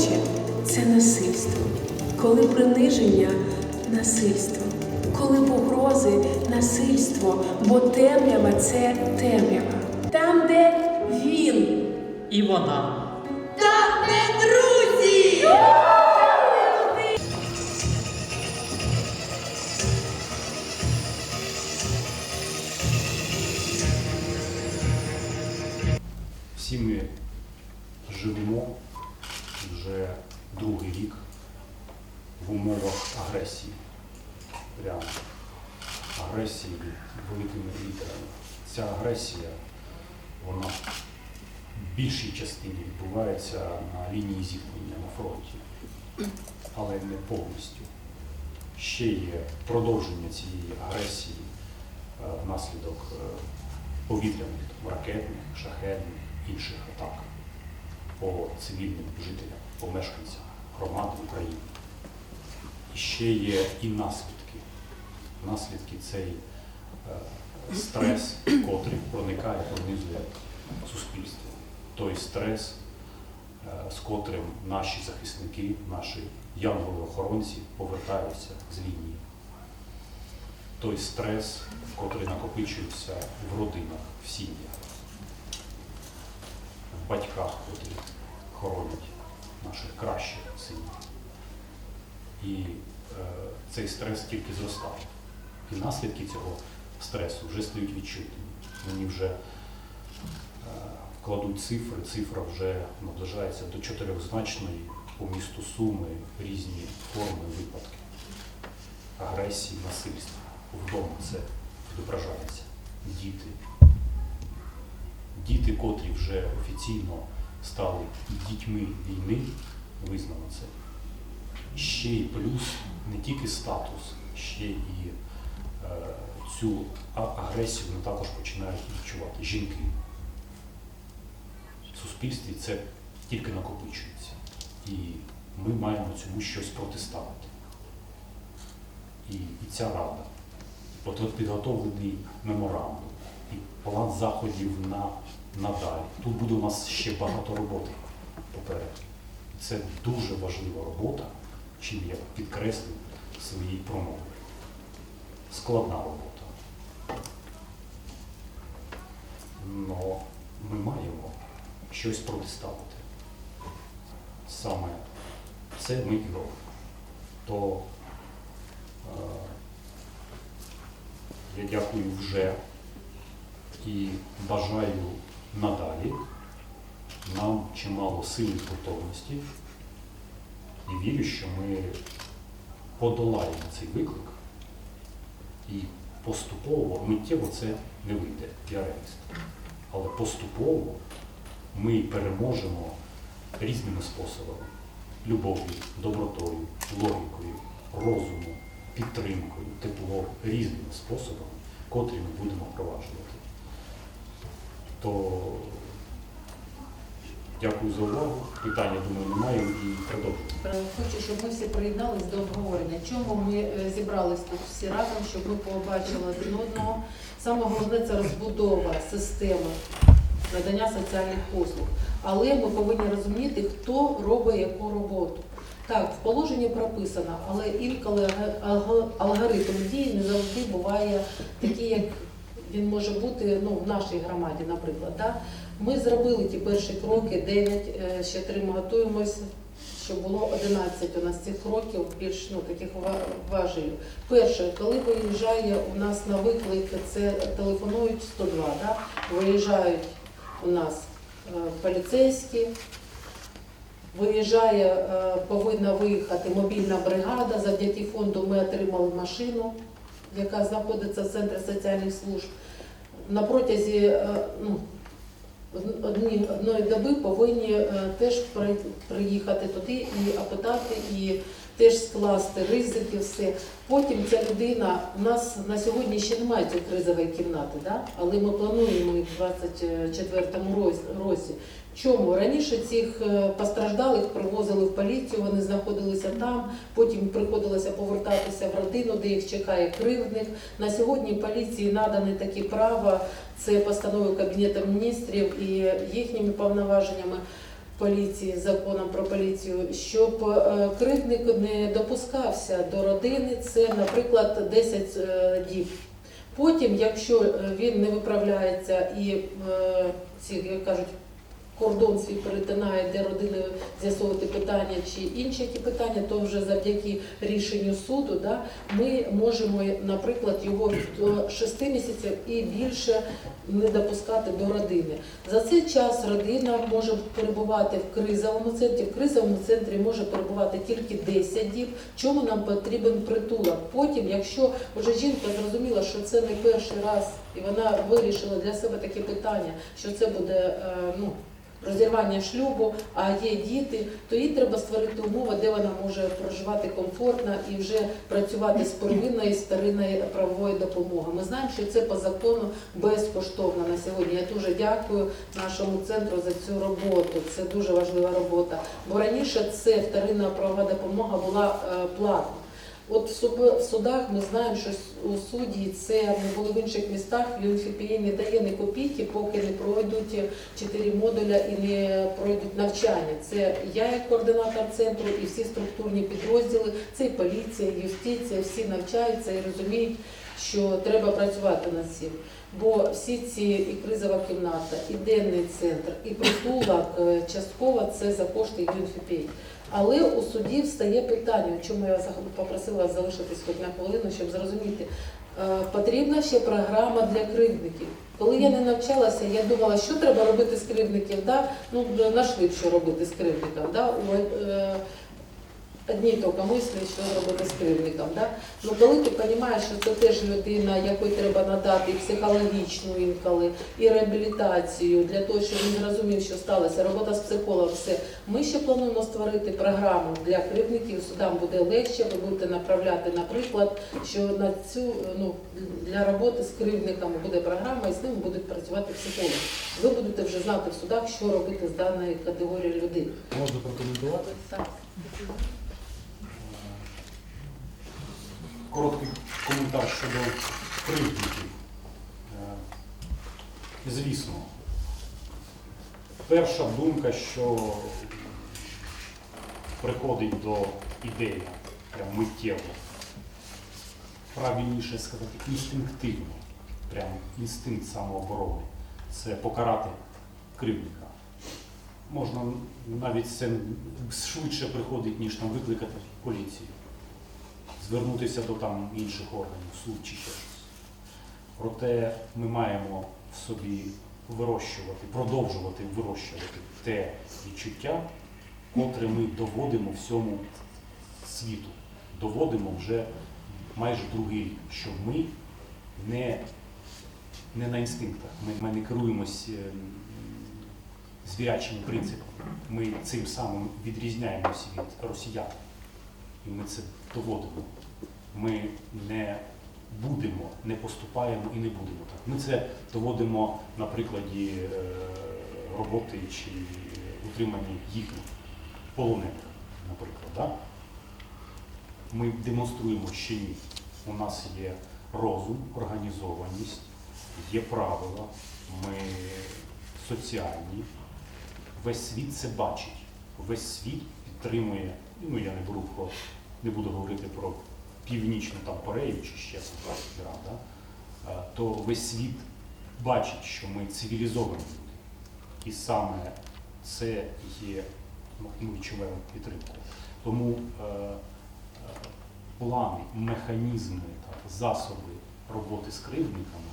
кажучи, це насильство. Коли приниження насильство, коли погрози насильство, бо темрява це темрява. Там, де він. І вона. Там не друзі! Всі ми живемо вже другий рік в умовах агресії. Прямо агресії великими літерами. Ця агресія, вона в більшій частині відбувається на лінії зіткнення на фронті, але не повністю. Ще є продовження цієї агресії е, внаслідок е, повітряних, ракетних, шахетних, інших атак по цивільним жителям, по мешканцям громад України. І ще є і наслідки. Наслідки цей е, стрес, котрий проникає, пронизує суспільство. Той стрес, е, з котрим наші захисники, наші янголи-охоронці повертаються з лінії. Той стрес, котрий накопичується в родинах, в сім'ях, батьках, котрі хоронять наших кращих синів. І е, цей стрес тільки зростає. І наслідки цього стресу вже стають відчутними. Мені вже е, кладуть цифри, цифра вже наближається до чотирьохзначної по місту Суми різні форми випадки агресії, насильства. Вдома це відображається. Діти. Діти, котрі вже офіційно стали дітьми війни, визнано це. Ще й плюс не тільки статус, ще і е, цю агресію вони також починають відчувати жінки. В суспільстві це тільки накопичується. І ми маємо цьому щось протиставити. І, і ця рада, от підготовлений меморандум, і план заходів на надалі. Тут буде у нас ще багато роботи попереду. Це дуже важлива робота, чим я підкреслив в своїй промові. Складна робота. Но ми маємо щось протиставити. Саме це ми і робимо. То е, я дякую вже і бажаю надалі нам чимало сили і готовності і вірю, що ми подолаємо цей виклик і поступово, миттєво це не вийде, я реаліст. Але поступово ми переможемо різними способами. Любов'ю, добротою, логікою, розумом, підтримкою, теплом, різними способами, котрі ми будемо впроваджувати. То дякую за увагу. Питання, думаю, немає і продовжуємо. Е, Хочу, щоб ми всі приєднались до обговорення. Чому ми е, зібрались тут всі разом, щоб ми побачили один одного. Саме головне це розбудова системи надання соціальних послуг. Але ми повинні розуміти, хто робить яку роботу. Так, в положенні прописано, але інколи алгоритм дії не завжди буває такий, як він може бути ну, в нашій громаді, наприклад. Да? Ми зробили ті перші кроки, 9, е, ще три ми готуємось, щоб було 11 у нас цих кроків, більш ну, таких важелів. Перше, коли виїжджає у нас на виклик, це телефонують 102, да? виїжджають у нас е, поліцейські, виїжджає, е, повинна виїхати мобільна бригада. Завдяки фонду ми отримали машину, яка знаходиться в центрі соціальних служб. На протязі е, ну, одної доби повинні е, теж приїхати туди і опитати, і теж скласти ризики, все. Потім ця людина, у нас на сьогодні ще немає цієї кризової кімнати, да? але ми плануємо їх в 24-му році. Чому? Раніше цих е, постраждалих привозили в поліцію, вони знаходилися там, потім приходилося повертатися в родину, де їх чекає кривдник. На сьогодні поліції надані такі права, це постанови Кабінету міністрів і їхніми повноваженнями. поліції, законом про поліцію, щоб е, кривдник не допускався до родини, це, наприклад, 10 е, діб. Потім, якщо він не виправляється і ці, кажуть, кордон свій перетинає, де родини з'ясовувати питання чи інші які питання, то вже завдяки рішенню суду да, ми можемо, наприклад, його до 6 місяців і більше не допускати до родини. За цей час родина може перебувати в кризовому центрі. В кризовому центрі може перебувати тільки 10 діб. Чому нам потрібен притулок? Потім, якщо вже жінка зрозуміла, що це не перший раз, і вона вирішила для себе таке питання, що це буде е, ну. Розірвання шлюбу, а є діти, то їй треба створити умови, де вона може проживати комфортно і вже працювати з первинної старинної правової допомоги. Ми знаємо, що це по закону безкоштовно на сьогодні. Я дуже дякую нашому центру за цю роботу. Це дуже важлива робота. Бо раніше це вторинна правова допомога була е, платна. От в суд- в судах ми знаємо, що у суді це не було в інших містах. ЮНФПІ не дає ні копійки, поки не пройдуть чотири модуля і не пройдуть навчання. Це я як координатор центру і всі структурні підрозділи, це і поліція, і юстиція, всі навчаються і розуміють, що треба працювати над цим. Бо всі ці і кризова кімната, і денний центр, і притулок е, частково це за кошти ЮНФПІ. Але у суді встає питання, чому я попросила залишитись хоч на хвилину, щоб зрозуміти. Е, Потрібна ще програма для кривдників. Коли я не навчалася, я думала, що треба робити з кривдників. Да? Ну, на швидше робити з кривдників. Да? Одні тільки мислі, що робити з кривдником. Да? Ну, коли ти розумієш, що це теж людина, якій треба надати і психологічну інколи, і реабілітацію для того, щоб він зрозумів, що сталося, робота з психологом, все. Ми ще плануємо створити програму для кривдників. Судам буде легше, ви будете направляти, наприклад, що на цю ну для роботи з кривдниками буде програма, і з ними будуть працювати психологи. Ви будете вже знати в судах, що робити з даної категорії людей. Можна прокоментувати? Так. Короткий коментар щодо кривдників. Е, Звісно, перша думка, що приходить до ідеї прям миттєво, правильніше сказати, інстинктивно, прям інстинкт самооборони, це покарати кривдника. Можна навіть це швидше приходить, ніж там викликати поліцію звернутися до там інших органів, суд чи ще щось. Проте ми маємо в собі вирощувати, продовжувати вирощувати те відчуття, котре ми доводимо всьому світу. Доводимо вже майже другий рік, що ми не, не на інстинктах, ми, ми не керуємось ем, звірячими принципами. Ми цим самим відрізняємося від росіян. І ми це доводимо. Ми не будемо, не поступаємо і не будемо так. Ми це доводимо на прикладі е, роботи чи утримання їхніх полонених, наприклад. Да? Ми демонструємо, що ні. У нас є розум, організованість, є правила, ми соціальні. Весь світ це бачить. Весь світ підтримує, ну я не беру про, не буду говорити про північну там Корею чи ще там, Іран, да? Е, то весь світ бачить, що ми цивілізовані люди. І саме це є, ну, ми відчуваємо підтримку. Тому е, е, плани, механізми, так, засоби роботи з кривдниками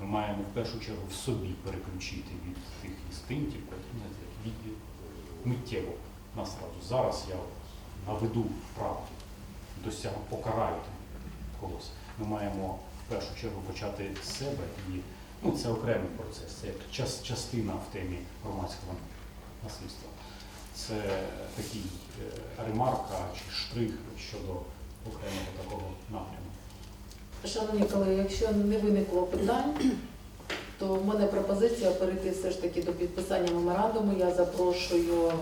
ми маємо в першу чергу в собі переключити від тих інстинктів, від, від, миттєво насправді. Зараз я наведу правду, досягну, покараю там когось. Ми маємо в першу чергу почати з себе і ну, це окремий процес, це час, частина в темі громадського насильства. Це такий е, ремарка чи штрих щодо окремого такого напряму. Шановні колеги, якщо не виникло питань, то в мене пропозиція перейти все ж таки до підписання меморандуму. Я запрошую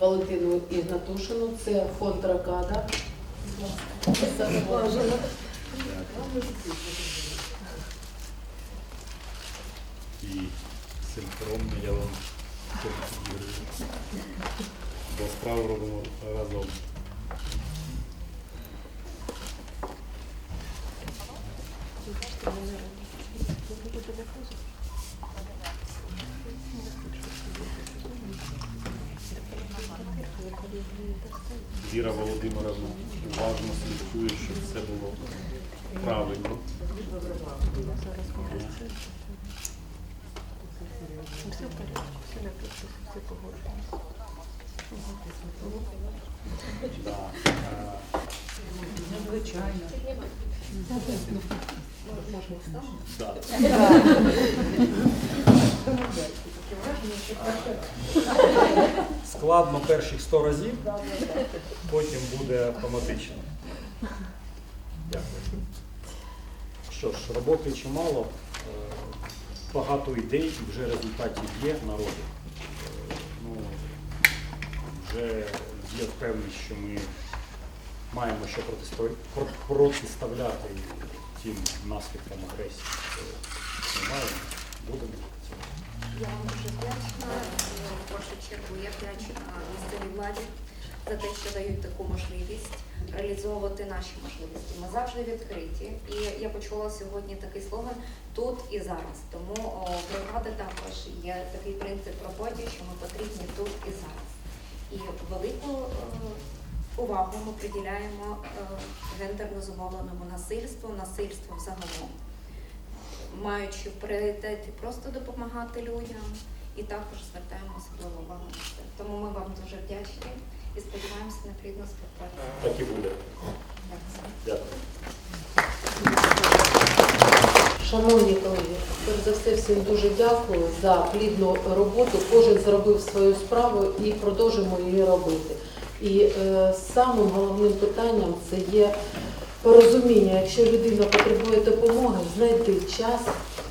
Валентину Ігнатушину, це фонд Ракада. І синхронно я вам Бо справу робимо разом. Віра Володимировна уважно слідкує, щоб все було правильно. Да, е, да. Складно перших 100 разів, потім буде автоматично. Дякую. Що ж, роботи чимало, е, багато ідей вже результатів є в народі. Е, Ну, вже є впевненість, що ми маємо що протиставляти тим наслідкам агресії. Ми маємо, будемо. Я вам дуже вдячна. Е, В першу чергу я вдячна місцевій владі за те, що дають таку можливість реалізовувати наші можливості. Ми завжди відкриті. І я почула сьогодні такий слоган тут і зараз. Тому бригади також є такий принцип в роботі, що ми потрібні тут і зараз. І велику е, увагу ми приділяємо е, гендерно зумовленому насильству, насильству взагалом маючи в пріоритеті просто допомагати людям, і також звертаємо особливу увагу на це. Тому ми вам дуже вдячні і сподіваємося на плідну співпрацю. Так і буде. Дякую. Дякую. Шановні колеги, перш за все всім дуже дякую за плідну роботу. Кожен зробив свою справу і продовжимо її робити. І е, самим головним питанням це є порозуміння. Якщо людина потребує допомоги, знайти час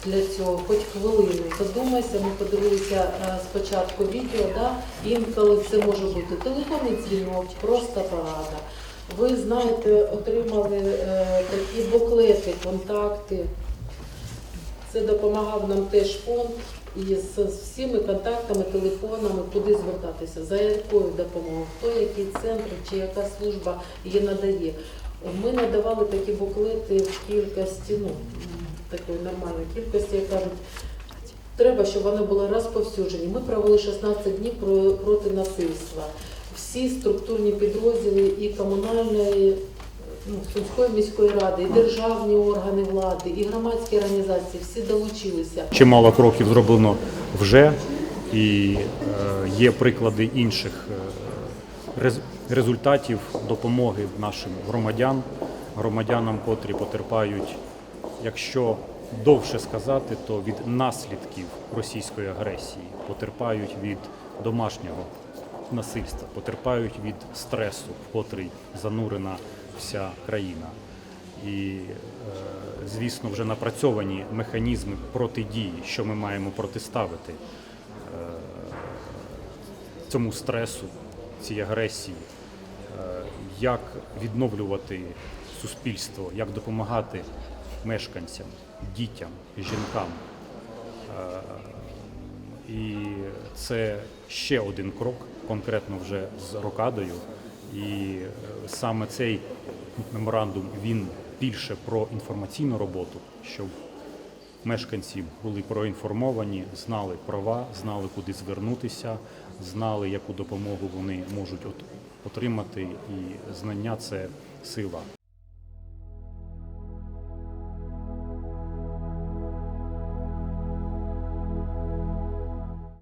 для цього, хоч хвилину. Задумайся, ми подивилися е, спочатку відео, да? інколи це може бути телефонний дзвінок, просто порада. Ви знаєте, отримали е, такі буклети, контакти. Це допомагав нам теж фонд і з всіми контактами, телефонами, куди звертатися, за якою допомогою, хто який центр чи яка служба її надає. Ми надавали такі буклети в кількості, ну, такої нормальної кількості, як кажуть, треба, щоб вони були розповсюджені. Ми провели 16 днів про- проти насильства. Всі структурні підрозділи і комунальної ну, Сумської міської ради, і державні органи влади, і громадські організації всі долучилися. Чимало кроків зроблено вже, і е, є приклади інших е, результатів допомоги нашим громадян, громадянам, котрі потерпають, якщо довше сказати, то від наслідків російської агресії, потерпають від домашнього насильства, потерпають від стресу, в котрий занурена вся країна. І, е, звісно, вже напрацьовані механізми протидії, що ми маємо протиставити е, цьому стресу, цій агресії, е, як відновлювати суспільство, як допомагати мешканцям, дітям, жінкам. Е, І це ще один крок, конкретно вже з рокадою. І е, саме цей меморандум він більше про інформаційну роботу, щоб мешканці були проінформовані, знали права, знали, куди звернутися, знали, яку допомогу вони можуть от- отримати, і знання це сила.